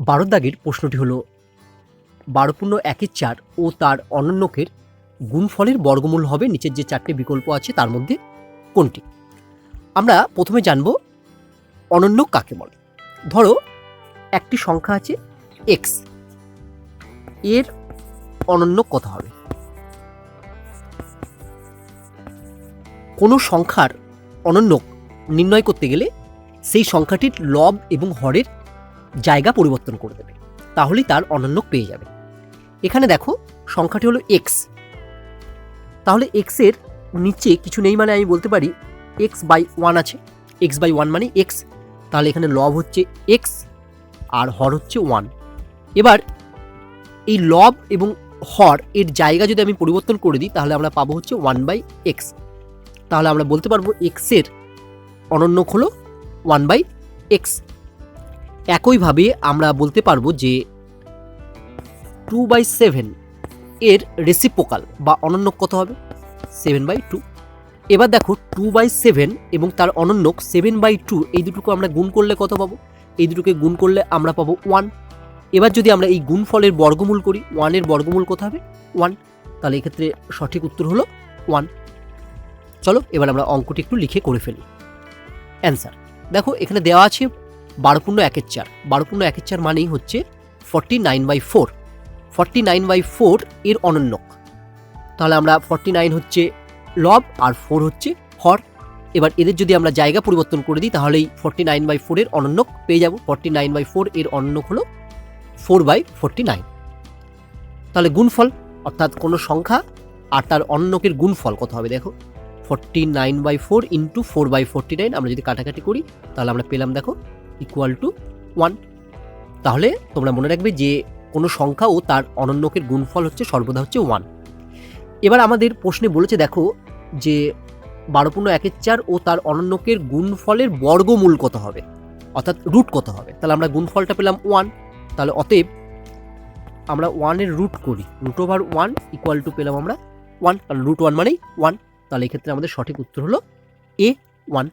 বারো দাগের প্রশ্নটি হলো বারো পূর্ণ একের চার ও তার অনন্যকের গুণফলের বর্গমূল হবে নিচের যে চারটে বিকল্প আছে তার মধ্যে কোনটি? আমরা প্রথমে জানব অনন্য কাকে বলে। ধরো, একটি সংখ্যা আছে এক্সের অনন্য কত হবে? কোনো সংখ্যার অনন্য নির্ণয় করতে গেলে সেই সংখ্যাটির লব এবং হরের জায়গা পরিবর্তন করে দেবে, তাহলেই তার অনন্যক পেয়ে যাবে। এখানে দেখো, সংখ্যাটি হলো এক্স তাহলে এক্সের নিচে কিছু নেই মানে আমি বলতে পারি এক্স বাই ওয়ান আছে। এক্স বাই ওয়ান মানে এক্স তাহলে এখানে লব হচ্ছে এক্স আর হর হচ্ছে ওয়ান এবার এই লব এবং হর এর জায়গা যদি আমি পরিবর্তন করে দিই, তাহলে আমরা পাবো হচ্ছে ওয়ান বাই এক্স তাহলে আমরা বলতে পারব এক্সের অনন্যক হলো ওয়ান বাই এক্স একইভাবে আমরা বলতে পারব যে টু বাই সেভেন এর রেসিপোকাল বা অনন্যক কত হবে? সেভেন বাই টু এবার দেখো টু বাই সেভেন এবং তার অনন্যক সেভেন বাই টু এই দুটোকে আমরা গুণ করলে কত পাবো? এই দুটোকে গুণ করলে আমরা পাবো ওয়ান এবার যদি আমরা এই গুণফলের বর্গমূল করি ওয়ানের বর্গমূল কত হবে? ওয়ান তাহলে এক্ষেত্রে সঠিক উত্তর হলো ওয়ান চলো, এবার আমরা অঙ্কটি একটু লিখে করে ফেলি। অ্যান্সার দেখো, এখানে দেওয়া আছে বারো পূর্ণ একের চার। বারো পূর্ণ একের চার মানেই হচ্ছে forty nine by four forty nine by four এর অনন্যক। তাহলে আমরা ফর্টি নাইন হচ্ছে লব আর ফোর হচ্ছে হর এবার এদের যদি আমরা জায়গা পরিবর্তন করে দিই, তাহলেই ফর্টি নাইন বাই ফোরের অনন্যক পেয়ে যাব। ফর্টি নাইন বাই ফোর এর অনন্যক হলো ফোর বাই ফোরটি নাইন তাহলে গুণফল, অর্থাৎ কোনো সংখ্যা আর তার অনন্যকের গুণফল কত হবে দেখো? Forty nine by four into four by forty nine আমরা যদি কাটাকাটি করি, তাহলে আমরা পেলাম দেখো ইকুয়াল টু ওয়ান তাহলে তোমরা মনে রাখবে যে কোনো সংখ্যা ও তার অনন্যকের গুণফল হচ্ছে সর্বদা হচ্ছে ওয়ান এবার আমাদের প্রশ্নে বলেছে, দেখো, যে বারো পূর্ণ একের চার ও তার অনন্যকের গুণফলের বর্গমূল কত হবে? অর্থাৎ রুট কত হবে? তাহলে আমরা গুণফলটা পেলাম ওয়ান তাহলে অতএব আমরা ওয়ানের রুট করি। Root over one equal to পেলাম আমরা ওয়ান কারণ রুট ওয়ান মানেই ওয়ান তাহলে এক্ষেত্রে আমাদের সঠিক উত্তর হলো এ ওয়ান